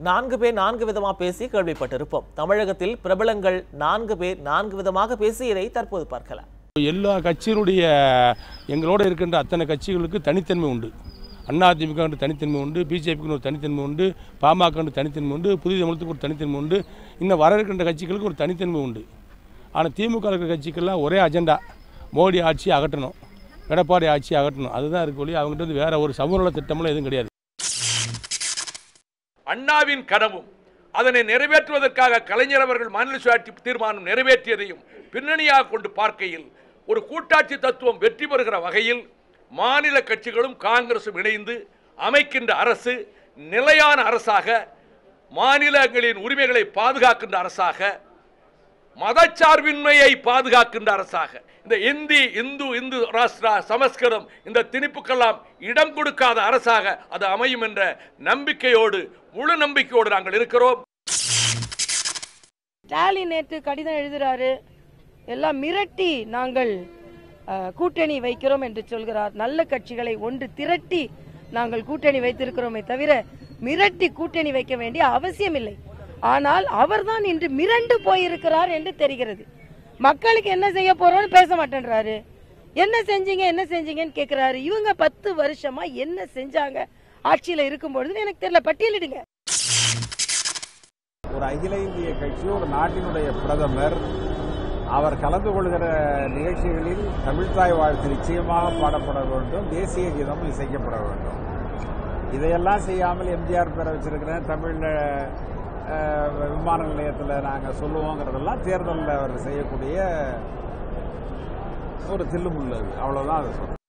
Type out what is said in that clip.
நான்கு பேர் நான்கு விதமாக பேசி கேள்விப்பட்டிருப்போம். தமிழகத்தில் பிரபலங்கள் நான்கு பேர் நான்கு விதமாக பேசியதை தற்போது பார்க்கலாம். எல்லா கட்சியினுடைய எங்களோட இருக்கின்ற அத்தனை கட்சிகளுக்கு தனித்தன்மை உண்டு. அதிமுக தனித்தன்மை உண்டு பிஜேபிக்கு ஒரு தனித்தன்மை உண்டு பாமக தனித்தன்மை உண்டு புதிய தமிழத்துக்கு ஒரு தனித்தன்மை உண்டு இன்னும் வர இருக்கின்ற கட்சிகளுக்கு ஒரு தனித்தன்மை உண்டு. ஆனால் திமுக இருக்கிற கட்சிக்கெல்லாம் ஒரே அஜெண்டா மோடி ஆட்சி அகற்றணும் எடப்பாடி ஆட்சி அகற்றணும். அதுதான் இருக்க வழி அவங்ககிட்ட வந்து வேறு ஒரு சமூக நல திட்டமெல்லாம் எதுவும் கிடையாது. அண்ணாவின் கனவும் அதனை நிறைவேற்றுவதற்காக கலைஞர் அவர்கள் மாநில சுயாட்சி தீர்மானம் நிறைவேற்றியதையும் பின்னணியாக கொண்டு பார்க்கையில் ஒரு கூட்டாட்சி தத்துவம் வெற்றி பெறுகிற வகையில் மாநில கட்சிகளும் காங்கிரசும் இணைந்து அமைக்கின்ற அரசு நிலையான அரசாக மாநிலங்களின் உரிமைகளை பாதுகாக்கின்ற அரசாக மதச்சார்பின்மையை பாதுகாக்கின்ற அரசாக. இந்த இந்தி இந்து இந்து ராஷ்டிரா சமஸ்கிருதம் இந்த திணிப்புக்கெல்லாம் இடம் கொடுக்காத அரசாக அது அமையும் என்ற நம்பிக்கையோடு முழு நம்பிக்கையோடு நாங்கள் இருக்கிறோம். ஸ்டாலின் நேற்று கடிதம் எழுதுறாரு. எல்லாம் மிரட்டி நாங்கள் கூட்டணி வைக்கிறோம் என்று சொல்கிறார். நல்ல கட்சிகளை ஒன்று திரட்டி நாங்கள் கூட்டணி வைத்திருக்கிறோமே தவிர மிரட்டி கூட்டணி வைக்க வேண்டிய அவசியம் இல்லை ஆனால் அவர்தான் இன்று மிரண்டு போயிருக்கிறார் என்று தெரிகிறது. மக்களுக்கு என்ன செய்ய போறோம்னு பேச மாட்டேன்றாரு. என்ன செஞ்சீங்க என்ன செஞ்சீங்கன்னு கேக்குறாரு. இவங்க பத்து வருஷமா என்ன செஞ்சாங்க? ஆட்சியில இருக்கும் பொழுது எனக்கு தெரியல. பட்டியலிடுங்க. ஒரு அகில இந்திய கட்சி ஒரு நாட்டினுடைய பிரதமர் அவர் கலந்து கொள்கிற நிகழ்ச்சிகளில் தமிழ்தாய் வாழ்த்து நிச்சயமாக பாடப்பட வேண்டும். தேசிய கீதம் இசைக்கப்பட வேண்டும். இதையெல்லாம் செய்யாமல் எம்ஜிஆர் பேரை வச்சிருக்கிறேன் தமிழில் விமான நிலையத்தில் நாங்கள் சொல்லுவோங்கிறதெல்லாம் தேர்தலில் அவர் செய்யக்கூடிய ஒரு தில்லுமுள்ளது. அவ்வளோதான் அதை சொல்கிறேன்